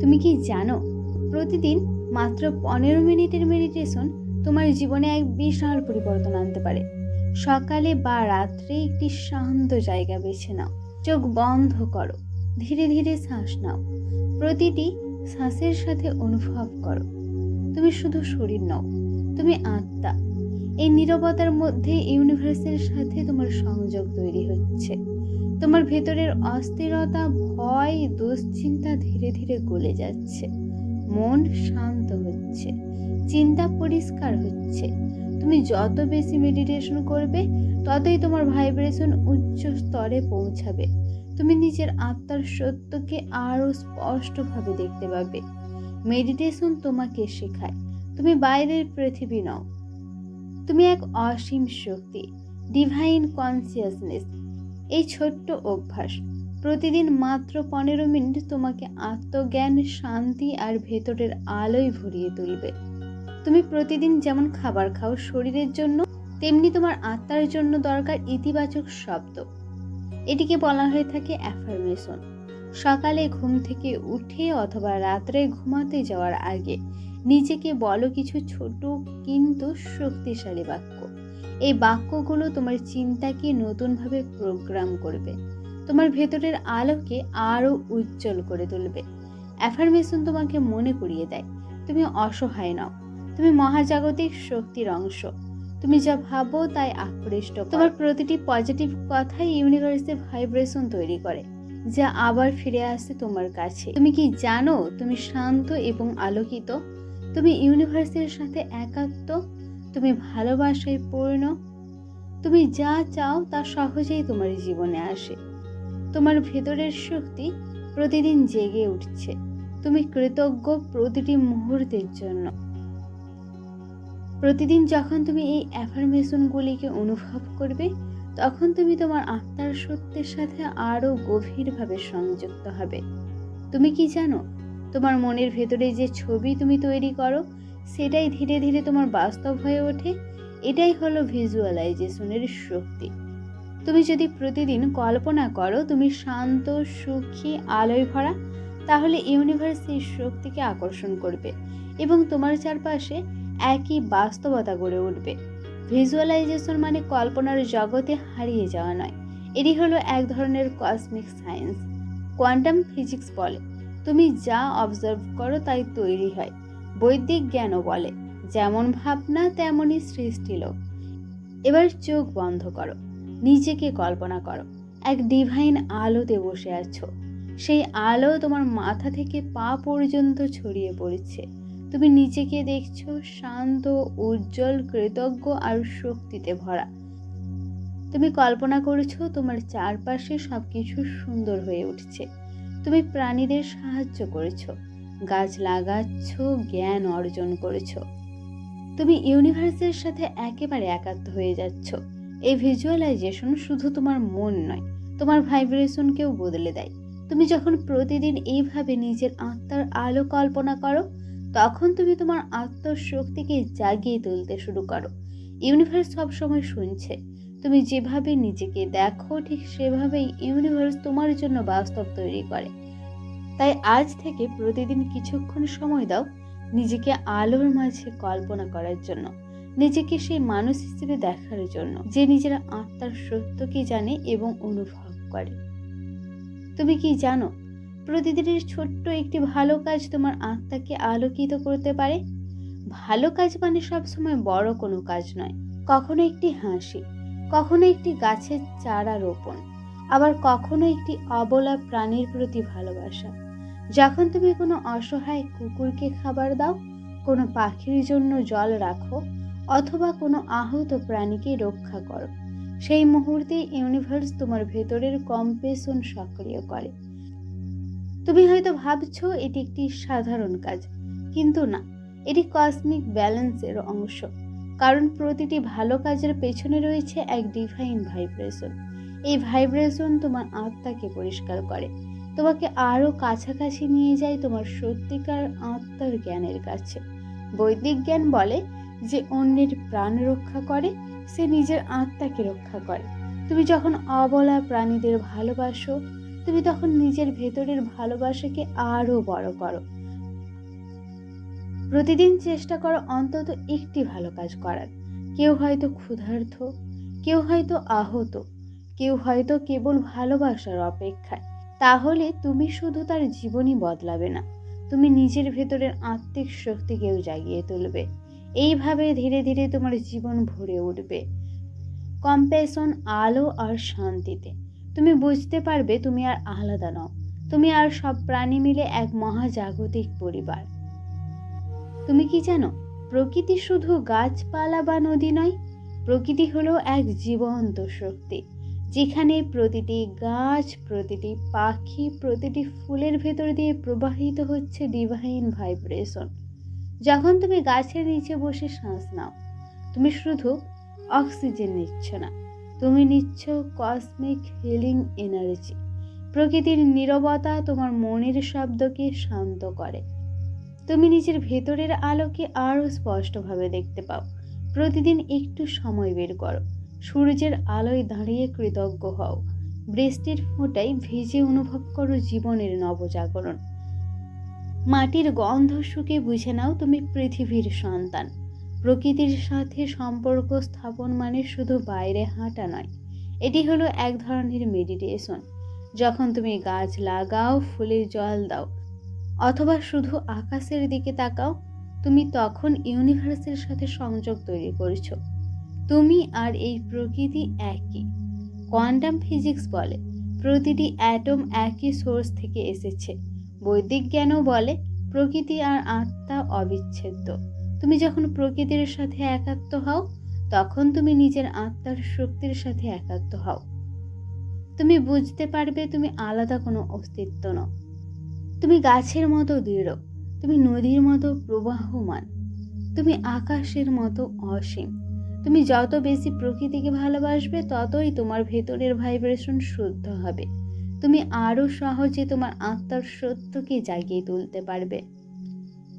তুমি কি জানো? প্রতিদিন মাত্র পনেরো মিনিটের মেডিটেশন তোমার জীবনে এক বিশাল পরিবর্তন আনতে পারে। সকালে বা রাত্রে একটি শান্ত জায়গা বেছে নাও। চোখ বন্ধ করো। ধীরে ধীরে শ্বাস নাও। প্রতিটি শ্বাসের সাথে অনুভব করো। তুমি শুধু শরীর নও, তুমি আত্মা। এই নীরবতার মধ্যে ইউনিভার্সের সাথে তোমার সংযোগ তৈরি হচ্ছে। তোমার ভেতরের অস্থিরতা, ভয়, দুশ্চিন্তা ধীরে ধীরে গলে যাচ্ছে। মন শান্ত হচ্ছে, চিন্তা পরিষ্কার হচ্ছে। তুমি যত বেশি মেডিটেশন করবে, ততই তোমার ভাইব্রেশন উচ্চ স্তরে পৌঁছাবে। তুমি নিজের আত্মার সত্যকে আরও স্পষ্টভাবে দেখতে পাবে। মেডিটেশন তোমাকে শেখায়। তুমি বাইরের পৃথিবী নও তুমি এক অসীম শক্তি ডিভাইন কনসিয়াসনেস এই ছোট্ট অভ্যাস প্রতিদিন মাত্র পনেরো মিনিট তোমাকে আত্মজ্ঞান, শান্তি আর ভেতরের আলোয় ভরিয়ে তুলবে। তুমি প্রতিদিন যেমন খাবার খাও শরীরের জন্য, তেমনি তোমার আত্মার জন্য দরকার ইতিবাচক শব্দ। এটিকে বলা হয়ে থাকে অ্যাফার্মেশন সকালে ঘুম থেকে উঠে অথবা রাত্রে ঘুমাতে যাওয়ার আগে নিজেকে বলো কিছু ছোট কিন্তু শক্তিশালী বাক্য। এই বাক্যগুলো তোমার চিন্তাকে নতুনভাবে প্রোগ্রাম করবে। তোমার ভেতরের আলোকে আরও উজ্জ্বল করে তুলবে। অ্যাফার্মেশন তোমাকে মনে করিয়ে দেয়। তুমি অসহায় নও। তুমি মহাজাগতিক শক্তির অংশ। তুমি যা ভাবো তাই আকৃষ্ট তোমার প্রতিটি পজিটিভ কথাই ইউনিভার্সে ভাইব্রেশন তৈরি করে, যা আবার ফিরে আসে তোমার কাছে। তুমি কি জানো? তুমি শান্ত এবং আলোকিত। তুমি ইউনিভার্সের সাথে একাত্ম, তুমি ভালোবাসায় পূর্ণ, তুমি যা চাও তা সহজেই তোমার জীবনে আসে। তোমার ভেতরের শক্তি প্রতিদিন জেগে উঠছে। তুমি কৃতজ্ঞ প্রতিটি মুহূর্তের জন্য। প্রতিদিন যখন তুমি এই অ্যাফার্মেশনগুলিকে অনুভব করবে, তখন তুমি তোমার আত্মার সত্যের সাথে আরও গভীরভাবে সংযুক্ত হবে। তুমি কি জানো তোমার মনের ভেতরে যে ছবি তুমি তৈরি করো, সেটাই ধীরে ধীরে তোমার বাস্তব হয়ে ওঠে। এটাই হলো ভিজুয়ালাইজেশনের শক্তি। তুমি যদি প্রতিদিন কল্পনা করো, তুমি শান্ত, সুখী, আলোয় ভরা, তাহলে ইউনিভার্স এই শক্তিকে আকর্ষণ করবে এবং তোমার চারপাশে একই বাস্তবতা গড়ে উঠবে। ভিজুয়ালাইজেশন মানে কল্পনার জগতে হারিয়ে যাওয়া নয়। এটি হলো এক ধরনের কসমিক সায়েন্স কোয়ান্টাম ফিজিক্স বলে। তুমি যা অবজার্ভ করো তাই তৈরি হয়। বৈদিক জ্ঞানও বলে, যেমন ভাবনা তেমনই সৃষ্টিলোক এবার চোখ বন্ধ করো, নিজেকে কল্পনা করো, এক ডিভাইন আলোতে বসে আছো। সেই আলো তোমার মাথা থেকে পা পর্যন্ত ছড়িয়ে পড়েছে। তুমি নিজেকে দেখছ শান্ত, উজ্জ্বল, কৃতজ্ঞ আর শক্তিতে ভরা। তুমি কল্পনা করেছ তোমার চারপাশে সব কিছু সুন্দর হয়ে উঠছে। তুমি প্রাণীদের সাহায্য করেছ, গাছ লাগাচ্ছ, জ্ঞান অর্জন করেছ। তুমি ইউনিভার্সের সাথে একেবারে একাত্ম হয়ে যাচ্ছ। এই ভিজুয়ালাইজেশন শুধু তোমার মন নয়, তোমার ভাইব্রেশনকেও বদলে দেয়। তুমি যখন প্রতিদিন এইভাবে নিজের আত্মার আলো কল্পনা করো, তখন তুমি তোমার আত্মশক্তিকে জাগিয়ে তুলতে শুরু করো। ইউনিভার্স সবসময় শুনছে তুমি যেভাবে নিজেকে দেখো, ঠিক সেভাবেই ইউনিভার্স তোমার জন্য বাস্তব তৈরি করে। তাই আজ থেকে প্রতিদিন কিছুক্ষণ সময় দাও নিজেকে আলোর মাঝে কল্পনা করার জন্য, নিজেকে সেই মানুষ হিসেবে দেখার জন্য, যে নিজের আত্মার সত্যকে জানে এবং অনুভব করে। তুমি কি জানো, প্রতিদিনের ছোট্ট একটি ভালো কাজ তোমার আত্মাকে আলোকিত করতে পারে? ভালো কাজ মানে সবসময় বড় কোনো কাজ নয়, কখনো একটি হাসি কখনো একটি গাছের চারা রোপণ, আবার কখনো একটি অবলা প্রাণীর প্রতি ভালোবাসা। যখন তুমি কোনো অসহায় কুকুরকে খাবার দাও, কোনো পাখির জন্য জল রাখো, অথবা কোনো আহত প্রাণীকে রক্ষা করো, সেই মুহূর্তে ইউনিভার্স তোমার ভেতরের কম্পেশন সক্রিয় করে। তুমি হয়তো ভাবছ এটি একটি সাধারণ কাজ, কিন্তু না, এটি কসমিক ব্যালেন্সের অংশ। কারণ প্রতিটি ভালো কাজের পেছনে রয়েছে এক ডিভাইন ভাইব্রেশন এই ভাইব্রেশন তোমার আত্মাকে পরিষ্কার করে। তোমাকে আরও কাছাকাছি নিয়ে যায় তোমার সত্যিকার আত্মার জ্ঞানের কাছে। বৈদিক জ্ঞান বলে যে অন্যের প্রাণ রক্ষা করে, সে নিজের আত্মাকে রক্ষা করে। তুমি যখন অবলা প্রাণীদের ভালোবাসো, তুমি তখন নিজের ভেতরের ভালোবাসাকে আরও বড় করো। প্রতিদিন চেষ্টা করো অন্তত একটি ভালো কাজ করার। কেউ হয়তো ক্ষুধার্ত, কেউ হয়তো আহত, কেউ হয়তো কেবল ভালোবাসার অপেক্ষায়। তাহলে তুমি শুধু তার জীবনই বদলাবে না, তুমি নিজের ভেতরের আত্মিক শক্তিকেও জাগিয়ে তুলবে। এইভাবে ধীরে ধীরে তোমার জীবন ভরে উঠবে। কম্পেশন, আলো আর শান্তিতে। তুমি বুঝতে পারবে তুমি আর আলাদা নও। তুমি আর সব প্রাণী মিলে এক মহাজাগতিক পরিবার। তুমি কি জানো, প্রকৃতি শুধু গাছপালা বা নদী নয়, প্রকৃতি হলো এক জীবন্ত শক্তি, যেখানে প্রতিটি গাছ, প্রতিটি পাখি, প্রতিটি ফুলের ভেতর দিয়ে প্রবাহিত হচ্ছে ডিভাইন ভাইব্রেশন যখন তুমি গাছের নিচে বসে শ্বাস নাও, তুমি শুধু অক্সিজেন নিচ্ছ না, তুমি নিচ্ছ কসমিক হিলিং এনার্জি প্রকৃতির নীরবতা তোমার মনের শব্দকে শান্ত করে। তুমি নিজের ভেতরের আলোকে আরও স্পষ্টভাবে দেখতে পাও। প্রতিদিন একটু সময় বের করো। সূর্যের আলোয় দাঁড়িয়ে কৃতজ্ঞ হও। বৃষ্টির ফোঁটায় ভিজে অনুভব করো জীবনের নবজাগরণ। মাটির গন্ধ শুকে বুঝে নাও তুমি পৃথিবীর সন্তান। প্রকৃতির সাথে সম্পর্ক স্থাপন মানে শুধু বাইরে হাঁটা নয়। এটি হলো এক ধরনের মেডিটেশন যখন তুমি গাছ লাগাও ফুলে জল দাও অথবা শুধু আকাশের দিকে তাকাও, তুমি তখন ইউনিভার্সের সাথে সংযোগ তৈরি করছ। তুমি আর এই প্রকৃতি একই। কোয়ান্টাম ফিজিক্স বলে, প্রতিটি অ্যাটম একই সোর্স থেকে এসেছে। বৈদিক জ্ঞানও বলে, প্রকৃতি আর আত্মা অবিচ্ছেদ্য। তুমি যখন প্রকৃতির সাথে একাত্ম হও, তখন তুমি নিজের আত্মার শক্তির সাথে একাত্ম হও। তুমি বুঝতে পারবে তুমি আলাদা কোনো অস্তিত্ব নও। তুমি গাছের মতো দৃঢ়, তুমি নদীর মতো প্রবাহমান, তুমি আকাশের মতো অসীম। তুমি যত বেশি প্রকৃতিকে ভালোবাসবে, ততই তোমার ভেতরের ভাইব্রেশন শুদ্ধ হবে। তুমি আরও সহজে তোমার আত্মার সত্যকে জাগিয়ে তুলতে পারবে।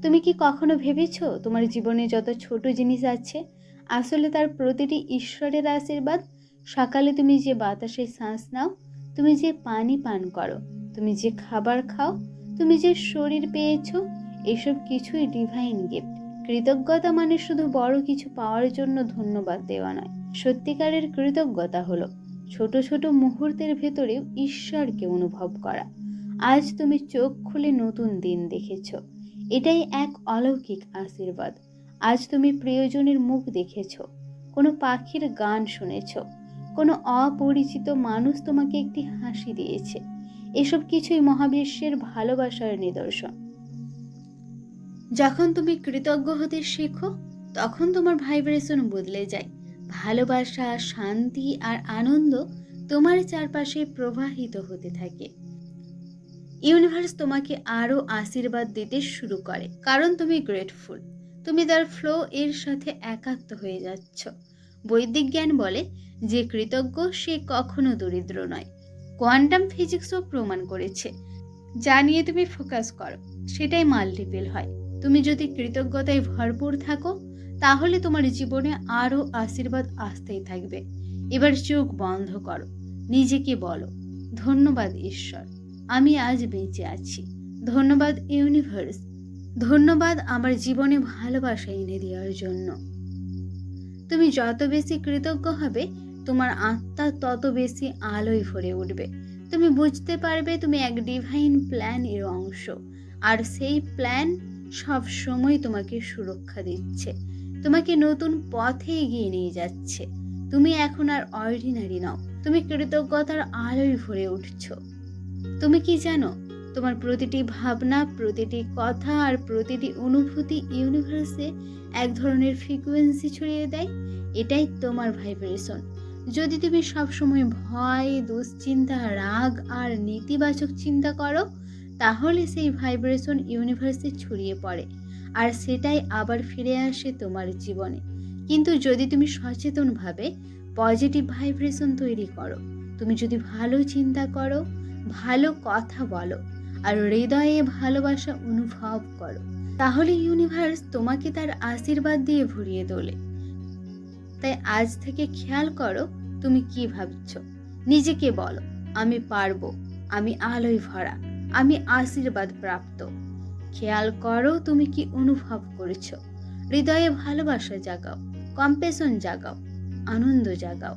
তুমি কি কখনো ভেবেছো তোমার জীবনে যত ছোট জিনিস আছে, আসলে তার প্রতিটি ঈশ্বরের আশীর্বাদ? সকালে তুমি যে বাতাসে শ্বাস নাও, তুমি যে পানি পান করো, তুমি যে খাবার খাও তুমি যে শরীর পেয়েছ, এসব কিছুই ডিভাইন গিফট কৃতজ্ঞতা মানে শুধু বড় কিছু পাওয়ার জন্য ধন্যবাদ দেওয়া নয়, সত্যিকারের কৃতজ্ঞতা হলো ছোট ছোট মুহূর্তের ভেতরেও ঈশ্বরকে অনুভব করা। আজ তুমি চোখ খুলে নতুন দিন দেখেছ, এটাই এক অলৌকিক আশীর্বাদ। আজ তুমি প্রিয়জনের মুখ দেখেছ, কোনো পাখির গান শুনেছ, কোনো অপরিচিত মানুষ তোমাকে একটি হাসি দিয়েছে। এসব কিছুই মহাবিশ্বের ভালোবাসার নিদর্শন। যখন তুমি কৃতজ্ঞ হতে শেখো, তখন তোমার ভাইব্রেশন বদলে যায়। ভালোবাসা, শান্তি আর আনন্দ তোমার চারপাশে প্রবাহিত হতে থাকে। ইউনিভার্স তোমাকে আরও আশীর্বাদ দিতে শুরু করে, কারণ তুমি গ্রেটফুল। তুমি তার ফ্লো এর সাথে একাত্ম হয়ে যাচ্ছ। বৈদিক জ্ঞান বলে, যে কৃতজ্ঞ সে কখনো দরিদ্র নয়। কোয়ান্টাম ফিজিক্সও প্রমাণ করেছে। যা নিয়ে তুমি ফোকাস করো, সেটাই মাল্টিপেল হয়। তুমি যদি কৃতজ্ঞতায় ভরপুর থাকো, তাহলে তোমার জীবনে আরও আশীর্বাদ আসতেই থাকবে। এবার চোখ বন্ধ করো, নিজেকে বলো, ধন্যবাদ ঈশ্বর, আমি আজ বেঁচে আছি। ধন্যবাদ ইউনিভার্স, ধন্যবাদ আমার জীবনে ভালোবাসা এনে দেওয়ার জন্য। তুমি যত বেশি কৃতজ্ঞ হবে তোমার আত্মা তত বেশি আলোয় ভরে উঠবে। তুমি বুঝতে পারবে তুমি এক ডিভাইন প্ল্যান এর অংশ। আর সেই প্ল্যান সব সময় তোমাকে সুরক্ষা দিচ্ছে। তোমাকে নতুন পথে এগিয়ে নিয়ে যাচ্ছে। তুমি এখন আর অর্ডিনারি নও, তুমি কৃতজ্ঞতার আলোয় ভরে উঠছ। তুমি কি জানো, তোমার প্রতিটি ভাবনা, প্রতিটি কথা আর প্রতিটি অনুভূতি ইউনিভার্সে এক ধরনের ফ্রিকুয়েন্সি ছড়িয়ে দেয়? এটাই তোমার ভাইব্রেশন যদি তুমি সবসময় ভয়, দুশ্চিন্তা, রাগ আর নেতিবাচক চিন্তা করো, তাহলে সেই ভাইব্রেশন ইউনিভার্সে ছড়িয়ে পড়ে। আর সেটাই আবার ফিরে আসে তোমার জীবনে। কিন্তু যদি তুমি সচেতনভাবে পজিটিভ ভাইব্রেশন তৈরি করো, তুমি যদি ভালো চিন্তা করো, ভালো কথা বলো, আর হৃদয়ে ভালোবাসা অনুভব করো, তাহলে ইউনিভার্স তোমাকে তার আশীর্বাদ দিয়ে ভরিয়ে তোলে। তাই আজ থেকে খেয়াল করো তুমি কি ভাবছ। নিজেকে বলো, আমি পারব, আমি আলোয় ভরা, আমি আশীর্বাদ প্রাপ্ত। খেয়াল করো তুমি কি অনুভব করছ। হৃদয়ে ভালোবাসা জাগাও কম্পেশন জাগাও, আনন্দ জাগাও।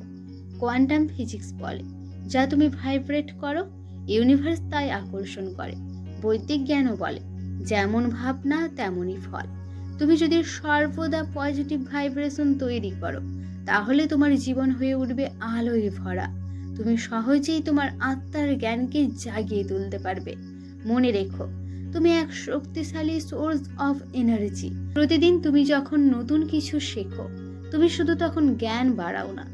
কোয়ান্টাম ফিজিক্স বলে, যা তুমি ভাইব্রেট করো ইউনিভার্স তাই আকর্ষণ করে। বৈদিক জ্ঞানও বলে, যেমন ভাবনা তেমনই ফল। তুমি যদি সর্বদা পজিটিভ ভাইব্রেশন তৈরি করো, তাহলে তোমার জীবন হয়ে উঠবে আলোয় ভরা। তুমি সহজেই তোমার আত্মার জ্ঞানকে জাগিয়ে তুলতে পারবে। মনে রেখো, তুমি এক শক্তিশালী সোর্স অফ এনার্জি প্রতিদিন তুমি যখন নতুন কিছু শেখো, তুমি শুধু তখন জ্ঞান বাড়াও না।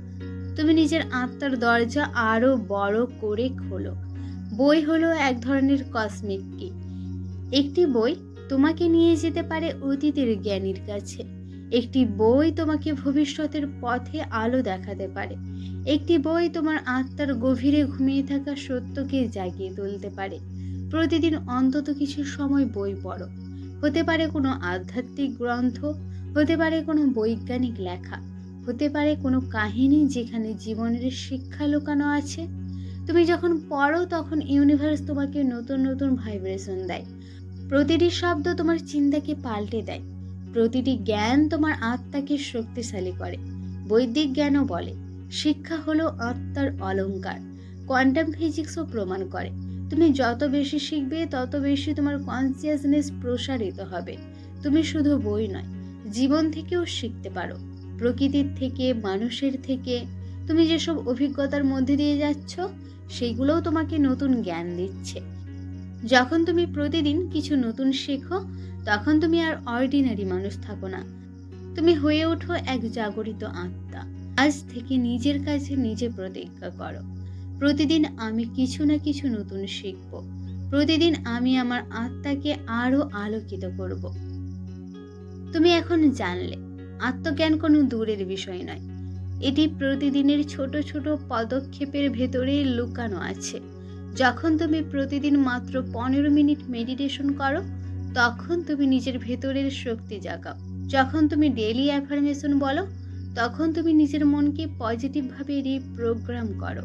তুমি নিজের আত্মার দরজা আরও বড় করে খোলো। বই হলো এক ধরনের কসমিক কি একটি বই তোমাকে নিয়ে যেতে পারে অতীতের জ্ঞানীর কাছে। একটি বই তোমাকে ভবিষ্যতের পথে আলো দেখাতে পারে। একটি বই তোমার আত্মার গভীরে ঘুমিয়ে থাকা সত্যকে জাগিয়ে তুলতে পারে। প্রতিদিন অন্তত কিছু সময় বই পড়ো। হতে পারে কোনো আধ্যাত্মিক গ্রন্থ, হতে পারে কোনো বৈজ্ঞানিক লেখা, হতে পারে কোনো কাহিনী যেখানে জীবনের শিক্ষা লুকানো আছে। তুমি যখন পড়ো তখন ইউনিভার্স তোমাকে নতুন নতুন ভাইব্রেশন দেয়। প্রতিটি শব্দ তোমার চিন্তাকে পাল্টে দেয়। প্রতিটি জ্ঞান তোমার আত্মাকে শক্তিশালী করে। বৈদিক জ্ঞানও বলে, শিক্ষা হলো আত্মার অলংকার কোয়ান্টাম ফিজিক্সও প্রমাণ করে, তুমি যত বেশি শিখবে, তত বেশি তোমার কনসিয়াসনেস প্রসারিত হবে। তুমি শুধু বই নয়, জীবন থেকেও শিখতে পারো। প্রকৃতির থেকে, মানুষের থেকে, তুমি যেসব অভিজ্ঞতার মধ্যে দিয়ে যাচ্ছ, সেইগুলোও তোমাকে নতুন জ্ঞান দিচ্ছে। যখন তুমি প্রতিদিন কিছু নতুন শেখো, তখন তুমি আর অর্ডিনারি মানুষ থাকো না। তুমি হয়ে ওঠো এক জাগরিত আত্মা। আজ থেকে নিজের কাছে নিজে প্রতিজ্ঞা করো। প্রতিদিন আমি কিছু না কিছু নতুন শিখব। প্রতিদিন আমি আমার আত্মাকে আরও আলোকিত করব। তুমি এখন জানলে, আত্মজ্ঞান কোনো দূরের বিষয় নয়। এটি প্রতিদিনের ছোট ছোট পদক্ষেপের ভেতরে লুকানো আছে। যখন তুমি প্রতিদিন মাত্র পনেরো মিনিট মেডিটেশন করো, তখন তুমি নিজের ভেতরের শক্তি জাগাও। যখন তুমি ডেলি অ্যাফার্মেশন বলো, তখন তুমি নিজের মনকে পজিটিভভাবে রিপ্রোগ্রাম করো।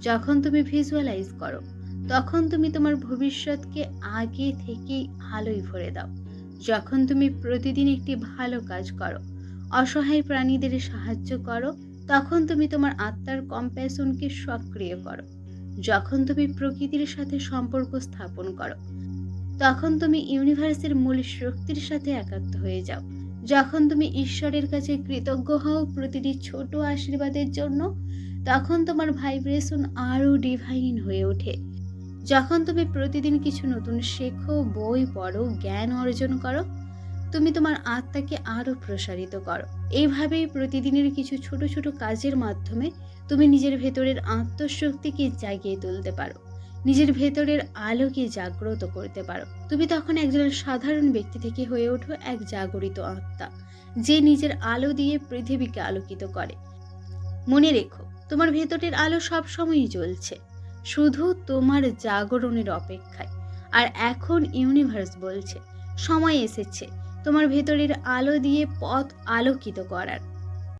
যখন তুমি ভিজুয়ালাইজ করো, তখন তুমি তোমার ভবিষ্যৎকে আগে থেকেই আলোয় ভরে দাও। যখন তুমি প্রতিদিন একটি ভালো কাজ করো, অসহায় প্রাণীদের সাহায্য করো, তখন তুমি তোমার আত্মার কম্প্যাশনকে সক্রিয় করো। যখন তুমি প্রকৃতির সাথে সম্পর্ক স্থাপন করো, তখন তুমি ইউনিভার্সের মূল শক্তির সাথে একাত্ম হয়ে যাও। যখন তুমি ঈশ্বরের কাছে কৃতজ্ঞ হও প্রতিটি ছোট আশীর্বাদের জন্য, তখন তোমার ভাইব্রেশন আরও ডিভাইন হয়ে ওঠে। যখন তুমি প্রতিদিন কিছু নতুন শেখো, বই পড়ো, জ্ঞান অর্জন করো, তুমি তোমার আত্মাকে আরও প্রসারিত করো। এইভাবেই প্রতিদিনের কিছু ছোট ছোট কাজের মাধ্যমে তুমি নিজের ভেতরের আত্মশক্তিকে জাগিয়ে তুলতে পারো। নিজের ভেতরের আলোকে জাগ্রত করতে পারো। তুমি তখন একজন সাধারণ ব্যক্তি থেকে হয়ে ওঠো এক জাগরিত আত্মা, যে নিজের আলো দিয়ে পৃথিবীকে আলোকিত করে। মনে রেখো, তোমার ভেতরের আলো সব সময়ই জ্বলছে, শুধু তোমার জাগরণের অপেক্ষায়। আর এখন ইউনিভার্স বলছে, সময় এসেছে তোমার ভেতরের আলো দিয়ে পথ আলোকিত করার।